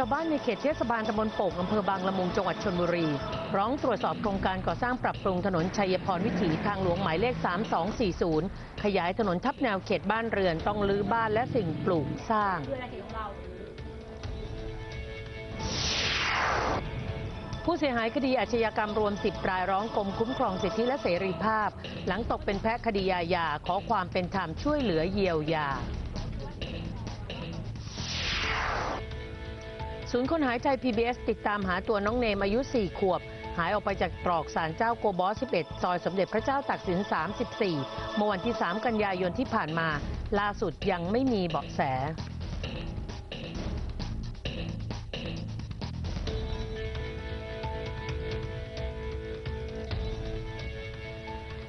ชาวบ้านในเขตเทศบาลตำบลโป่งอำเภอบางละมุงจังหวัดชนบุรี ร้องตรวจสอบโครงการก่อสร้างปรับปรุงถนนชัยพรวิถีทางหลวงหมายเลข 3240 ขยายถนนทับแนวเขตบ้านเรือนต้องรื้อบ้านและสิ่งปลูกสร้างผู้เสียหายคดีอาชญากรรมรวม 10 รายร้องกรมคุ้มครองสิทธิและเสรีภาพ หลังตกเป็นแพะคดีอาญาขอความเป็นธรรมช่วยเหลือเยียวยา ศูนย์คนหายใจ PBS ติดตามหาตัวน้องเนมอายุ 4 ขวบ หายออกไปจากตรอกสารเจ้าโกบอส 11 ซอยสมเด็จพระเจ้าตากสิน 34 เมื่อวันที่ 3 กันยายนที่ผ่านมา ล่าสุดยังไม่มีเบาะแส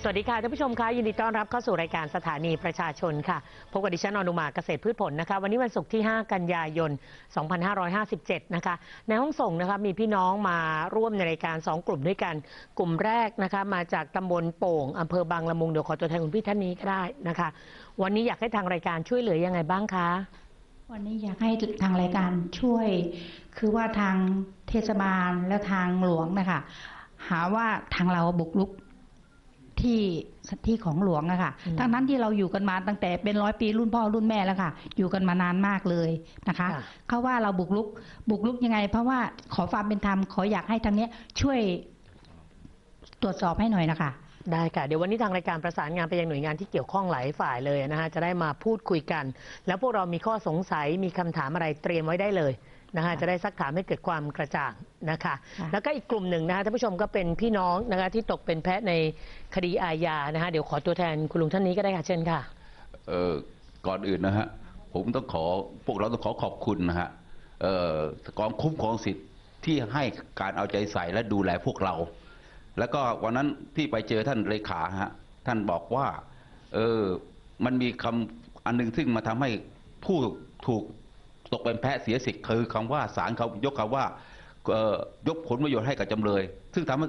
สวัสดีค่ะท่านผู้ชมคะยินดีต้อนรับเข้าสู่รายการสถานีประชาชนค่ะพบกับดิฉันอนุมาเกษตรพืชผลนะคะ วันนี้วันศุกร์ที่ 5 กันยายน 2557 นะคะ ในห้องส่งนะคะมีพี่น้องมาร่วมในรายการ 2 กลุ่มด้วยกัน กลุ่มแรกนะคะ มาจากตำบลโป่งอำเภอบางละมุงเดี๋ยวขอตัวแทนคุณพี่ท่านนี้ก็ได้นะคะ วันนี้อยากให้ทางรายการช่วยเหลือยังไงบ้างคะวันนี้อยากให้ทางรายการช่วย คือว่าทางเทศบาลและทางหลวงนะคะหาว่าทางเราบุกรุก ที่ที่ของหลวงอะค่ะอืมทั้งนั้นที่เราอยู่กันมาตั้งแต่เป็นร้อยปีรุ่นพ่อรุ่นแม่แล้วค่ะ อยู่กันมานานมากเลยนะคะค่ะเขาว่าเราบุกรุกบุกรุกยังไง เพราะว่าขอความเป็นธรรมขออยากให้ทางเนี้ยช่วยตรวจสอบให้หน่อยนะคะ ได้ค่ะ เดี๋ยววันนี้ทางรายการประสานงานไปยังหน่วยงานที่เกี่ยวข้องหลายฝ่ายเลยนะคะจะได้มาพูดคุยกัน แล้วพวกเรามีข้อสงสัยมีคำถามอะไรเตรียมไว้ได้เลยนะคะจะได้ซักถามให้เกิดความกระจ่างนะคะค่ะแล้วก็อีกกลุ่มหนึ่งนะคะท่านผู้ชมก็เป็นพี่น้องนะคะที่ตกเป็นแพะในคดีอาญานะคะเดี๋ยวขอตัวแทนคุณลุงท่านนี้ก็ได้ค่ะเชิญค่ะเอ่อก่อนอื่นนะฮะผมต้องขอพวกเราต้องขอขอบคุณนะฮะเอ่อกองคุ้มครองสิทธิ์ที่ให้การเอาใจใส่และดูแลพวกเรา แล้วก็วันนั้นที่ไปเจอท่านเลขาฮะท่านบอกว่า เออมันมีคำอันหนึงซึ่งมาทำให้ผู้ถูกตกเป็นแพะเสียสิทธิ์คือคำว่าศาลเขายกคำว่าเออยกผลประโยชน์ให้กับจำเลย ซึ่งทำให้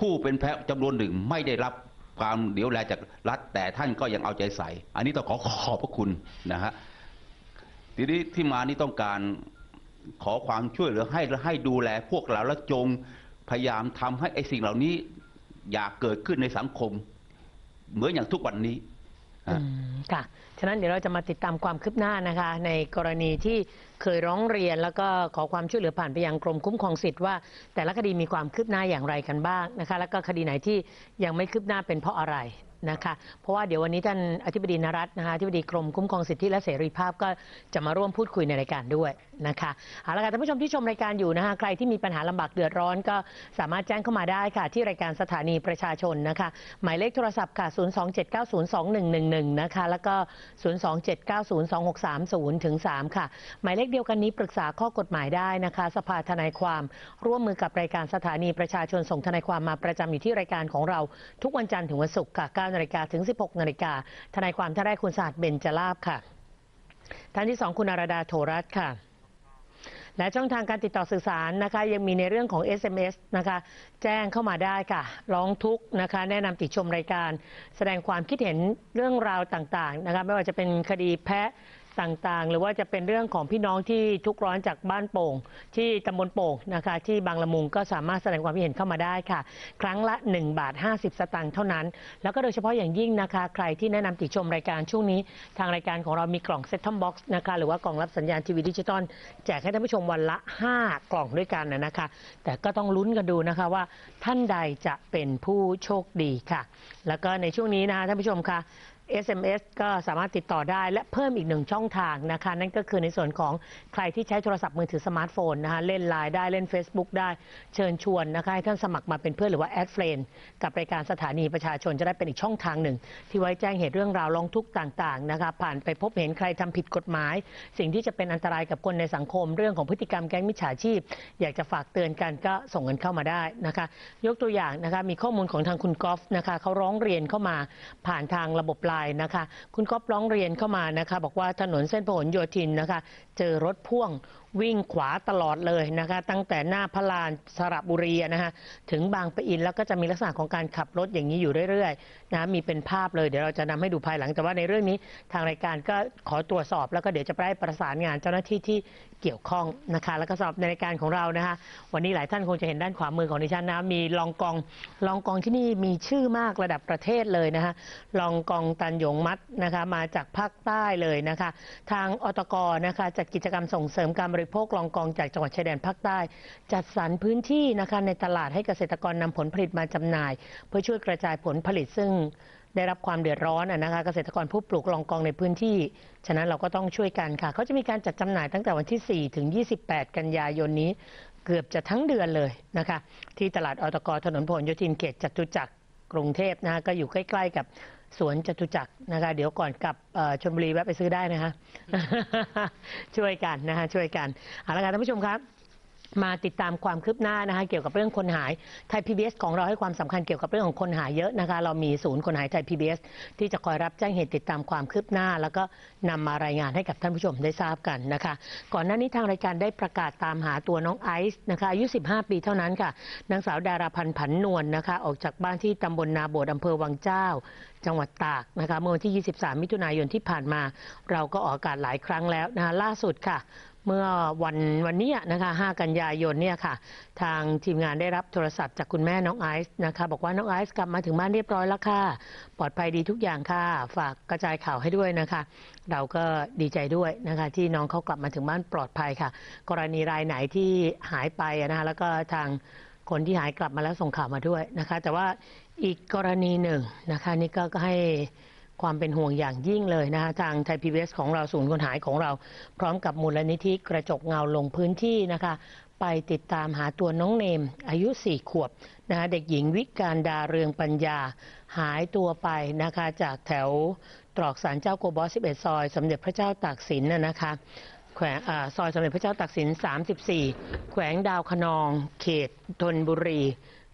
ผู้เป็นแพะจำนวนหนึ่งไม่ได้รับความเดี๋ยวแลจากรัฐแต่ท่านก็ยังเอาใจใส่ อันนี้ต้องขอขอบพระคุณนะฮะทีนี้ที่มานี่ต้องการขอความช่วยเหลือให้ให้ดูแลพวกเราและจง พยายามทำให้ไอ้สิ่งเหล่านี้อย่าเกิดขึ้นในสังคม เหมือนอย่างทุกวันนี้อค่ะ ฉะนั้นเดี๋ยวเราจะมาติดตามความคืบหน้านะคะ ในกรณีที่เคยร้องเรียนแล้วก็ขอความช่วยเหลือผ่านไปยังกรมคุ้มครองสิทธิ์ว่า แต่ละคดีมีความคืบหน้าอย่างไรกันบ้างนะคะ แล้วก็คดีไหนที่ยังไม่คืบหน้าเป็นเพราะอะไร นะคะ เพราะว่าเดี๋ยววันนี้ท่านอธิบดีนรัตน์นะคะอธิบดีกรมคุ้มครองสิทธิและเสรีภาพก็จะมาร่วมพูดคุยในรายการด้วยนะคะเอาละค่ะท่านผู้ชมที่ชมรายการอยู่นะคะใครที่มีปัญหาลำบากเดือดร้อนก็สามารถแจ้งเข้ามาได้ค่ะ ที่รายการสถานีประชาชนนะคะหมายเลขโทรศัพท์ค่ะ 027902111 นะคะแล้วก็ 027902630ถึง3ค่ะ หมายเลขเดียวกันนี้ปรึกษาข้อกฎหมายได้นะคะ สภาทนายความร่วมมือกับรายการสถานีประชาชนส่งทนายความมาประจำอยู่ที่รายการของเราทุกวันจันทร์ถึงวันศุกร์ค่ะ9นาฬิกาถึง 16 นาฬิกาทนายความท่านแรกคุณศาสตร์เบญจลาบค่ะท่านที่สองคุณอาราดาโทรัตค่ะและช่องทางการติดต่อสื่อสารนะคะยังมีในเรื่องของ SMS นะคะแจ้งเข้ามาได้ค่ะ ร้องทุกข์นะคะแนะนำติชมรายการ แสดงความคิดเห็นเรื่องราวต่างๆนะคะไม่ว่าจะเป็นคดีแพะ ต่างๆ หรือว่าจะเป็นเรื่องของพี่น้องที่ทุกข์ร้อนจากบ้านโป่ง ที่ตำบลโป่งนะคะ ที่บางละมุงก็สามารถแสดงความคิดเห็นเข้ามาได้ค่ะ ครั้งละ 1 บาท 50 สตางค์เท่านั้น แล้วก็โดยเฉพาะอย่างยิ่งนะคะ ใครที่แนะนำติชมรายการช่วงนี้ ทางรายการของเรามีกล่องเซ็ตท o มบ็อกซ์นะคะหรือว่ากล่องรับสัญญาณทีวีดิจิตอลแจกให้ท่านผู้ชมวันละ 5 กล่องด้วยกันนะนะคะ แต่ก็ต้องลุ้นกันดูนะคะว่าท่านใดจะเป็นผู้โชคดีค่ะ แล้วก็ในช่วงนี้นะคะท่านผู้ชมคะ SMS ก็สามารถติดต่อได้และเพิ่มอีกหนึ่งช่องทางนะคะ นั่นก็คือในส่วนของใครที่ใช้โทรศัพท์มือถือสมาร์ทโฟนนะคะเล่นไลน์ได้เล่น Facebook ได้เชิญชวนนะคะให้ท่านสมัครมาเป็นเพื่อนหรือว่าแอดเฟรนกับรายการสถานีประชาชนจะได้เป็นอีกช่องทางหนึ่ง ที่ไว้แจ้งเหตุเรื่องราวร้องทุกข์ต่างๆนะคะผ่านไปพบเห็นใครทำผิดกฎหมาย สิ่งที่จะเป็นอันตรายกับคนในสังคม เรื่องของพฤติกรรมแก๊งมิจฉาชีพ อยากจะฝากเตือนกันก็ส่งเงินเข้ามาได้นะคะ ยกตัวอย่างนะคะมีข้อมูลของทางคุณกอล์ฟนะคะเขาร้องเรียนเข้ามาผ่านทางระบบไลน์นะคะ คุณก๊อฟร้องเรียนเข้ามานะคะ บอกว่าถนนเส้นพหลโยธินนะคะ เจอรถพ่วง วิ่งขวาตลอดเลยนะคะตั้งแต่หน้าพระลานสระบุรีนะคะถึงบางปะอินแล้วก็จะมีลักษณะของการขับรถอย่างนี้อยู่เรื่อยๆนะมีเป็นภาพเลยเดี๋ยวเราจะนำให้ดูภายหลังแต่ว่าในเรื่องนี้ทางรายการก็ขอตรวจสอบ แล้วก็เดี๋ยวจะไปประสานงานเจ้าหน้าที่ที่เกี่ยวข้องนะคะแล้วก็สำหรับในรายการของเรานะคะวันนี้หลายท่านคงจะเห็นด้านขวามือของดิฉันนะมีลองกองลองกองที่นี่มีชื่อมากระดับประเทศเลยนะคะลองกองตันหยงมัดนะคะมาจากภาคใต้เลยนะคะทางอตกนะคะจัดกิจกรรมส่งเสริมการบริโภคลองกองจากจังหวัดชายแดนภาคใต้ จัดสรรพื้นที่นะคะในตลาดให้เกษตรกรนำผลผลิตมาจำหน่าย เพื่อช่วยกระจายผลผลิตซึ่งได้รับความเดือดร้อนนะคะเกษตรกรผู้ปลูกลองกองในพื้นที่ ฉะนั้นเราก็ต้องช่วยกันค่ะเขาจะมีการจัดจำหน่ายตั้งแต่วันที่ 4 ถึง 28 กันยายนนี้ เกือบจะทั้งเดือนเลยนะคะที่ตลาดอตกถนนพหลโยธินเขตจตุจักรกรุงเทพนะคะก็อยู่ใกล้ ๆ กับสวนจตุจักรนะคะ เดี๋ยวก่อนกลับชนบุรีแวะไปซื้อได้นะคะ ช่วยกันนะคะช่วยกันเอาละค่ะท่านผู้ชมครับ มาติดตามความคืบหน้านะคะเกี่ยวกับเรื่องคนหายไทย PBS ของเราให้ความสำคัญเกี่ยวกับเรื่องของคนหายเยอะนะคะ เรามีศูนย์คนหายไทย PBS ที่จะคอยรับแจ้งเหตุติดตามความคืบหน้า แล้วก็นำมารายงานให้กับท่านผู้ชมได้ทราบกันนะคะ ก่อนหน้านี้ทางรายการได้ประกาศตามหาตัวน้องไอซ์นะคะอายุ 15 ปีเท่านั้นค่ะนางสาวดาราพันธ์ผันนวลนะคะ ออกจากบ้านที่ตำบลนาโบดอำเภอวังเจ้า จังหวัดตากนะคะเมื่อวันที่ 23 มิถุนายนที่ผ่านมา เราก็ออกอากาศหลายครั้งแล้วนะคะล่าสุดค่ะ เมื่อวันวันนี้นะคะ 5 กันยายนเนี่ยค่ะ ทางทีมงานได้รับโทรศัพท์จากคุณแม่น้องไอซ์นะคะ บอกว่าน้องไอซ์กลับมาถึงบ้านเรียบร้อยแล้วค่ะ ปลอดภัยดีทุกอย่างค่ะ ฝากกระจายข่าวให้ด้วยนะคะ เราก็ดีใจด้วยนะคะ ที่น้องเขากลับมาถึงบ้านปลอดภัยค่ะ กรณีรายไหนที่หายไปนะคะแล้วก็ทางคนที่หายกลับมาแล้วส่งข่าวมาด้วยนะคะ แต่ว่าอีกกรณีหนึ่งนะคะ นี่ก็ก็ให้ ความเป็นห่วงอย่างยิ่งเลยนะคะทางไทยพีบีของเราศูนย์คนหายของเรา พร้อมกับมูลนิธิกระจกเงาลงพื้นที่นะคะ ไปติดตามหาตัวน้องเนม อายุสี่ขวบนะคะเด็กหญิงวิการดาเรืองปัญญา หายตัวไปนะคะจากแถวตรอกสารเจ้าโกบอส11 ซอย สมเด็จพระเจ้าตากสินน่ะนะคะแขวงซอยสมเด็จพระเจ้าตากสิน 34 แขวงดาวคะนอง เขตธนบุรี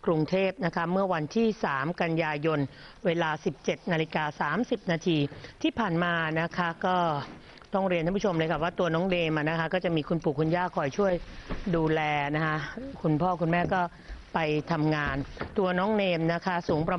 กรุงเทพนะคะเมื่อวันที่ 3 กันยายน เวลา 17นาฬิกา30 นาทีที่ผ่านมานะคะก็ต้องเรียนท่านผู้ชมเลยค่ะว่าตัวน้องเดมนะคะก็จะมีคุณปู่คุณย่าคอยช่วยดูแลนะคะคุณพ่อคุณแม่ก็ไปทำงาน ตัวน้องเนมนะคะสูงประมาณ